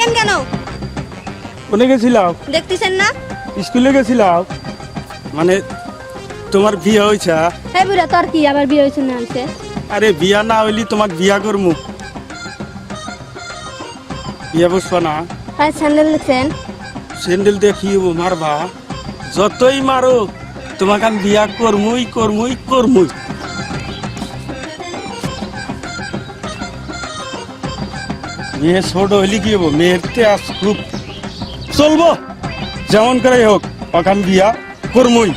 ডাকেন কেন? কোনে গেছিলাম? দেখতেছেন না? স্কুলে গেছিলাম। মানে তোমার বিয়ে হয়েছে হে বুড়া তোর কি? আবার বিয়ে হয়েছে না হয়েছে? আরে বিয়া না হইলি তোমার বিয়া করমু। বিয়া বসবা না আর স্যান্ডেল দেখছেন? স্যান্ডেল দেখি মারবা। যতই মারো তোমাকে আমি বিয়া করমুই করমুই করমুই। মেয়ে ছোট হইলে কি হব মেয়ের আজ খুব চলবো? যেমন করেই হোক ওখান বিয়া করমুই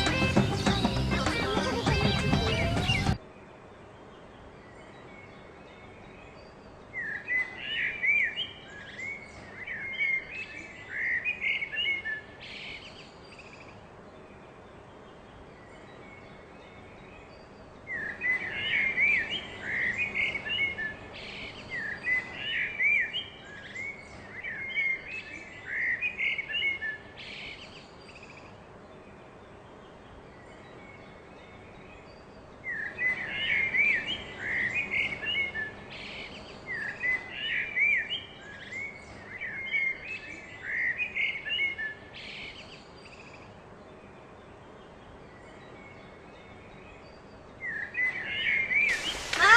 মা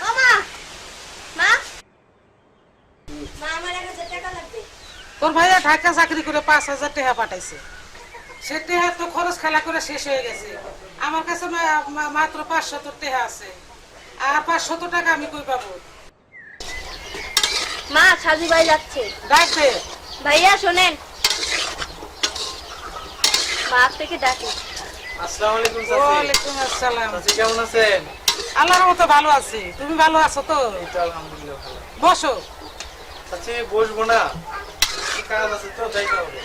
ও মা মা মা আমার এক হাজার টাকা লাগবে তোর ভাইয়া ঢাকা চাকরি করে পাঁচ হাজার টাকা পাঠাইছে। সে টেহা তো খরচ খেলা করে শেষ হয়ে গেছে। আমার কাছে মাত্র পাঁচশত টাকা আছে। আর পাঁচশত টাকা আমি কই পাবো? মা সাজু ভাই যাচ্ছে। ডাক দে ভাইয়া শোনেন। মা থেকে ডাকি। আসসালামু আলাইকুম চাচি। ওয়ালাইকুম আসসালাম। কেমন আছেন? আল্লাহর মতো ভালো আছি। তুমি ভালো আছো তো আলহামদুলিল্লাহ ভালো। বসো। চাচি বসবো না। কাজ আছে তো যাইতে হবে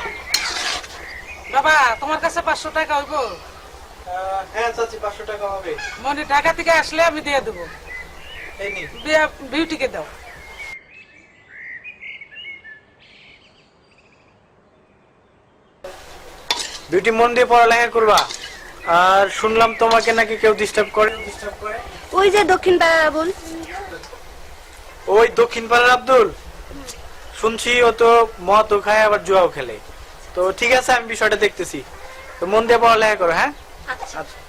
বাবা তোমার কাছে পাঁচশো টাকা হইব? হ্যাঁ চাচি পাঁচশো টাকা হবে। মনে ঢাকা থেকে আসলে আমি দিয়ে দেবো। এই নি বিউটিকে দাও। বিউটি মন দিয়ে পড়ালেখা করবা। আর শুনলাম তোমাকে নাকি কেউ ডিস্টার্ব করে। ডিস্টার্ব করে? ওই যে দক্ষিণ পাড়াবুল ওই দক্ষিণ পাড়ার আব্দুল? শুনছি ও তো মত খায় আবার জুয়াও খেলে। তো ঠিক আছে আমি বিষয়টা দেখতেছি। তো মন দিয়ে পড়ালেখা করো হ্যাঁ? আচ্ছা।, আচ্ছা।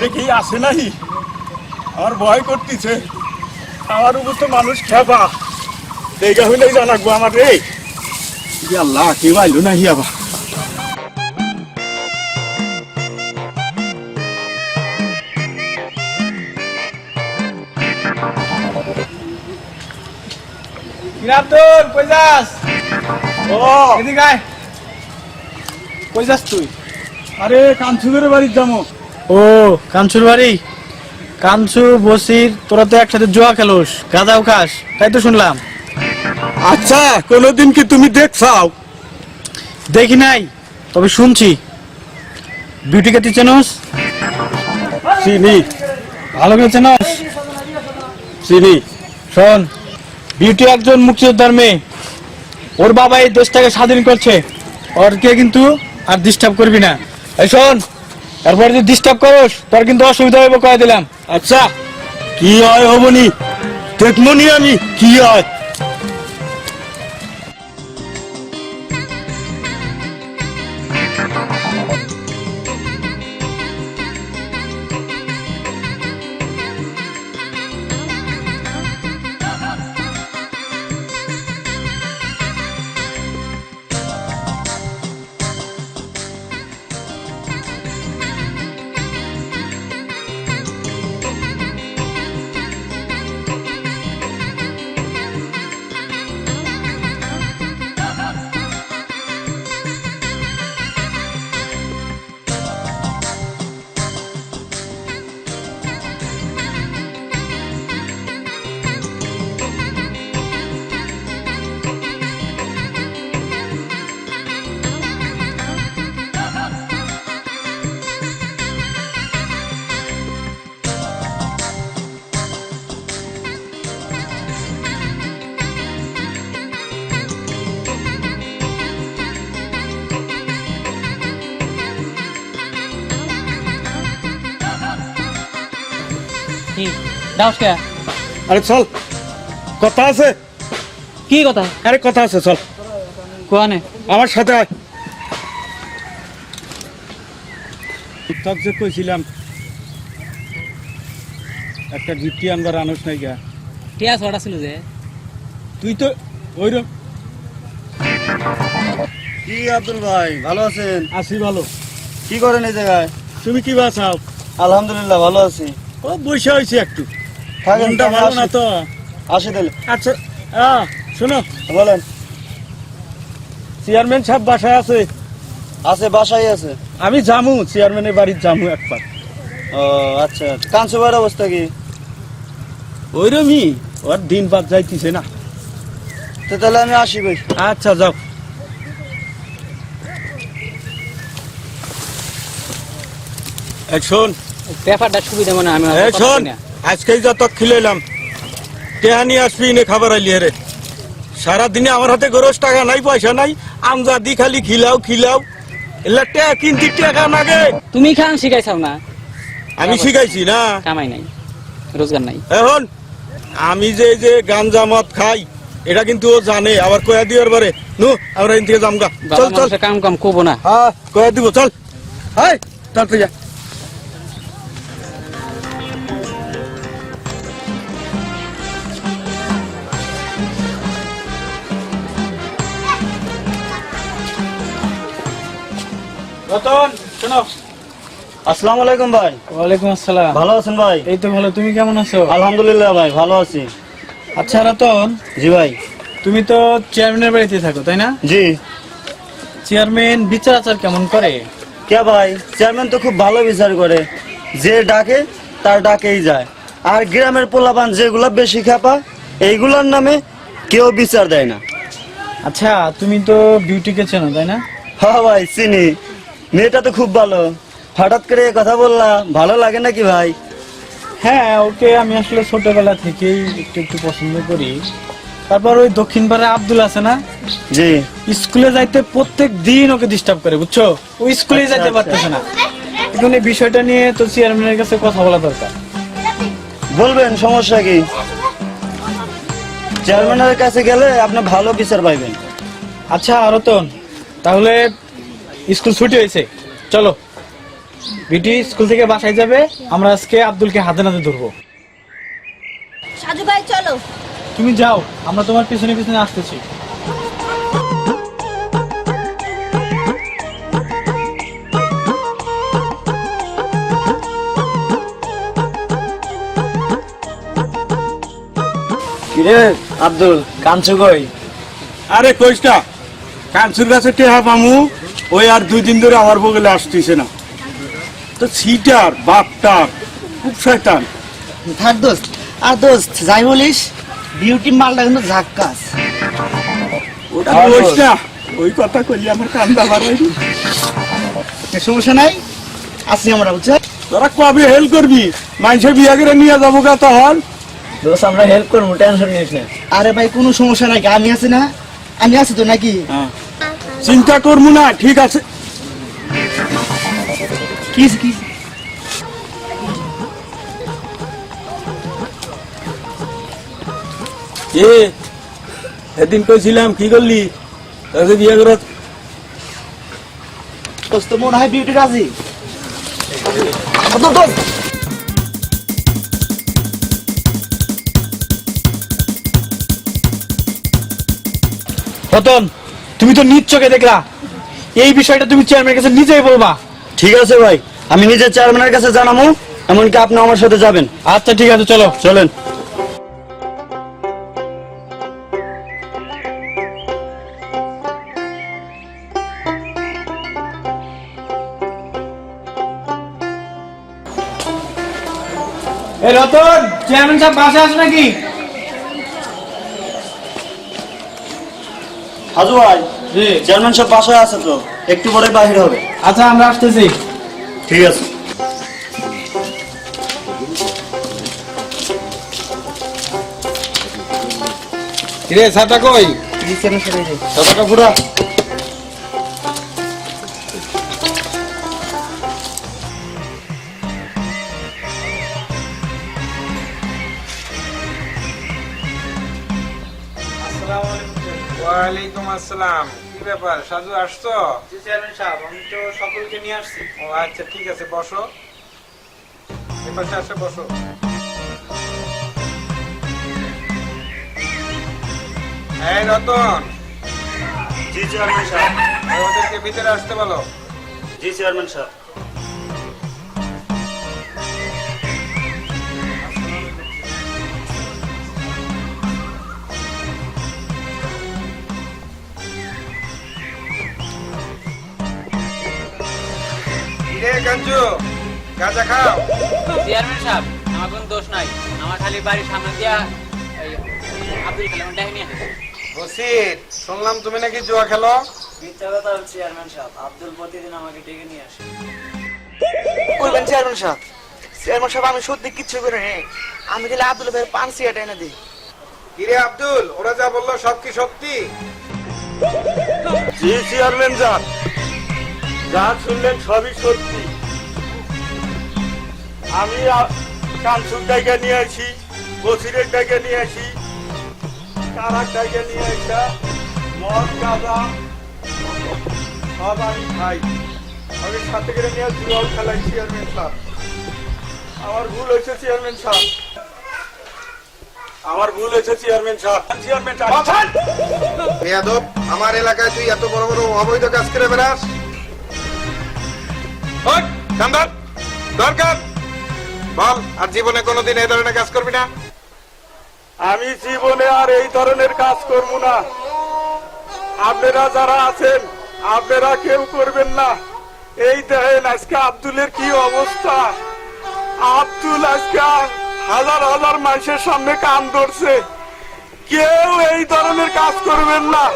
দেখি আসে নাই। আর ভয় করতেছে। আমার উপর তো মানুষ খেপা। দেখা হইলেই জানাকবো আমার রে ই আল্লাহ কে পাইলো না হিয়াবা আব্দুল কই যাস ও এদিকে আয় কই যাস তুই আরে কাঞ্চুদের বাড়ির যাব ও কাঞ্চুর বাড়ি। কাঞ্চু বসির তোরা তো একসাথে জুয়া খেলোস। গাঁদাও খাস। তাই তো শুনলাম। আচ্ছা কোনোদিন কি তুমি দেখছাও? দেখি নাই তবে শুনছি। বিউটিকে তুই চেনস? চিনি। ভালো করে চেনস? চিনি। শোন বিউটি একজন মুক্তিযোদ্ধার মেয়ে। ওর বাবা এই দেশটাকে স্বাধীন করছে। ওরকে কিন্তু আর ডিস্টার্ব করবি না। এই শোন তারপরে যদি ডিস্টার্ব করস তোর কিন্তু অসুবিধা হবে কয়ে দিলাম। আচ্ছা কি হয় হবনি দেখমনি আমি কি হয়? দাস কে আরে চল। কথা আছে? কি কথা? আরে কথা আছে চল। কোয়ানে? আমার সাথে আয়। যে কইছিলাম একটা গিফটি আনবার আনস নাই গা। টিয়া ছড়া ছিল যে। তুই তো ওইরকম কি আব্দুল ভাই ভালো আছেন? আসি ভালো। কি করেন এই জায়গায়? তুমি কি বাসাও? আলহামদুলিল্লাহ ভালো আছি। ও বসে হয়েছে একটু। মনটা ভালো না তো? আসি তাহলে। আচ্ছা আ, শোনো। বলেন। চেয়ারম্যান সাহেব বাসায় আছে? আছে বাসায় আছে। আমি জামু চেয়ারম্যানের বাড়ির জামু একবার। ও আচ্ছা কাঞ্চু ভাইয়ের অবস্থা কি? ওইরমই ওর দিন বাদ যাইতেছে না। তো তাহলে আমি আসি ভাই। আচ্ছা যাও। এই শোন পেপারটা সুবিধা মনে আমি শোন। আজকেই যত খিলাইলাম টেহানি আসবি নে খাবার আইলি রে সারাদিনে আমার হাতে গরস টাকা নাই পয়সা নাই। আমজা দি খালি খিলাও খিলাও। এলা টেয়া কিনতি টাকা নাগে। তুমি খান শিখাইছাও না? আমি শিখাইছি না। কামাই নাই রোজগার নাই। এখন আমি যে যে গাঞ্জা মদ খাই এটা কিন্তু ও জানে আবার কয়া দিওর বারে। নু আমরা এখান থেকে যামগা চল চল। কাম কাম করব না। হ্যাঁ কয়া দিব চল। হাই তাড়াতাড়ি যা। রতন শোনো। আসসালামু আলাইকুম ভাই। ওয়ালাইকুম আসসালাম। ভালো আছেন ভাই? এই তো ভালো তুমি কেমন আছো? আলহামদুলিল্লাহ ভাই ভালো আছি। আচ্ছা রতন। জি ভাই। তুমি তো চেয়ারম্যানের বাড়িতে থাকো তাই না? জি। চেয়ারম্যান বিচার আচার কেমন করে? কে ভাই? চেয়ারম্যান তো খুব ভালো বিচার করে। যে ডাকে তার ডাকেই যায়। আর গ্রামের পোলাপান যেগুলা বেশি খাপা এইগুলার নামে কেউ বিচার দেয় না। আচ্ছা তুমি তো বিউটিকে চেনো তাই না? হ্যাঁ ভাই চিনি। মেয়েটা তো খুব ভালো। হঠাৎ করে কথা বললা ভালো লাগে নাকি ভাই? হ্যাঁ ওকে আমি আসলে ছোটবেলা থেকেই একটু একটু পছন্দ করি। তারপর ওই দক্ষিণ পাড়া আব্দুল আছে না? জি। স্কুলে যাইতে প্রত্যেক দিন ওকে ডিস্টার্ব করে বুঝছ? ও স্কুলে আচ্ছা, যাইতে আচ্ছা। পারতেছে না। এখন এই বিষয়টা নিয়ে তো চেয়ারম্যানের কাছে কথা বলা দরকার। বলবেন সমস্যা কি? চেয়ারম্যানের কাছে গেলে আপনি ভালো বিচার পাইবেন। আচ্ছা রতন তাহলে স্কুল ছুটি হয়েছে। চলো বিটি স্কুল থেকে বাসায় যাবে আমরা আজকে আব্দুলকে হাতে নাতে ধরবো। সাজু ভাই চলো। তুমি যাও আমরা তোমার পিছনে পিছনে আসতেছি। কিরে আব্দুল কাঞ্চু কই? আরে কইস না। কাঞ্চুর কাছে টেহা পামু। ওই আর দুই দিন ধরে আমার বগলে আসতেছে না। তো সিটার বাপটা খুব শয়তান। থাক দোস্ত। আর দোস্ত যাই বলিস বিউটি মালটা কিন্তু ঝাক্কাস ওটা আর কইস বল। না ওই কথা কইলে আমার কান্দা বাড়াই সমস্যা নাই আসি আমরা বুঝছ? তোরা কবে হেল্প করবি? মানুষের বিয়া করে নিয়ে যাব গা তখন। দোস্ত আমরা হেল্প করব টেনশন নিস না। আরে ভাই কোনো সমস্যা নাই আমি আছি না। আমি আছি তো নাকি? চিন্তা করব না ঠিক আছে। এ সেদিন কইছিলাম কি করলি? তাকে বিয়ে করে দোস্ত মনে হয় বিউটি রাজি রতন তুমি তো নিজ চোখে দেখলা। এই বিষয়টা তুমি চেয়ারম্যানের কাছে নিজেই বলবা। ঠিক আছে ভাই আমি নিজের চেয়ারম্যানের কাছে জানাব এমনকি আপনি আমার সাথে যাবেন। আচ্ছা ঠিক আছে চলো। চলেন। এই রতন চেয়ারম্যান সাহেব বাসা আছে নাকি? হাজু ভাই জি। চেয়ারম্যান সব বাসায় আছে তো একটু পরে বাহির হবে। আচ্ছা আমরা আসতেছি। ঠিক আছে। কিরে ছাতা কই? ছাতাটা পুরা আসসালাম কি ব্যাপার? সাজু আসছো? চেয়ারম্যান সাহেব আমি তো সকলকে নিয়ে আসছি। ও আচ্ছা ঠিক আছে বসো। এপাশে আসে বসো। এই রতন। জি চেয়ারম্যান সাহেব। ওদেরকে ভিতরে আসতে বলো। জি চেয়ারম্যান সাহেব। কিরে গঞ্জু গাঁজা খাও। চেয়ারম্যান সাহেব আমার কোনো দোষ নাই। আমার খালি বাড়ির সামনে দিয়া আব্দুল কালাম ডাইনি বসির শুনলাম তুমি নাকি জুয়া খেলো। মিথ্যা কথা চেয়ারম্যান সাহেব আব্দুল প্রতিদিন আমাকে ডেকে নিয়ে আসে। করবেন চেয়ারম্যান সাহেব চেয়ারম্যান সাহেব আমি সত্যি কিচ্ছু করে নেই। আমি গেলে আব্দুল ভাইয়ের পান সিগারেট এনে দিই। কিরে আব্দুল ওরা যা বলল সব কি সত্যি? জি চেয়ারম্যান যান যা শুনলেন সবই সত্যি। আমি কানসুর ডাইকে নিয়ে আসি বসিরের ডাইকে নিয়ে আসি কারার ডাইকে নিয়ে আসা মদ গাঁজা সব আমি খাই। আমি সাথে করে নিয়ে জুয়াল খেলাই, চেয়ারম্যান সাহেব। আমার ভুল হয়েছে, চেয়ারম্যান সাহেব। আমার ভুল হয়েছে, চেয়ারম্যান সাহেব। চেয়ারম্যান সাহেব। আমার এলাকায় তুই এত বড় বড় অবৈধ কাজ করে বেড়াস। দরকার। বল, আর জীবনে কোনোদিন এই ধরনের কাজ করবি না? আমি জীবনে আর এই ধরনের কাজ করব না। আপনারা যারা আছেন, আপনারা কেউ করবেন না। এই দেখেন আজকে আব্দুলের কি অবস্থা। আব্দুল আজকে হাজার হাজার মানুষের সামনে কান ধরছে। কেউ এই ধরনের কাজ করবেন না।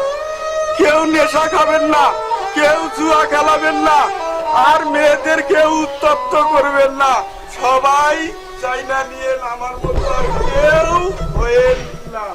কেউ নেশা খাবেন না। কেউ জুয়া খেলাবেন না। আর মেয়েদেরকে উত্তপ্ত করবেন না। সবাই চাইনা নিয়ে আমার মতো আর কেউ হয়ে না।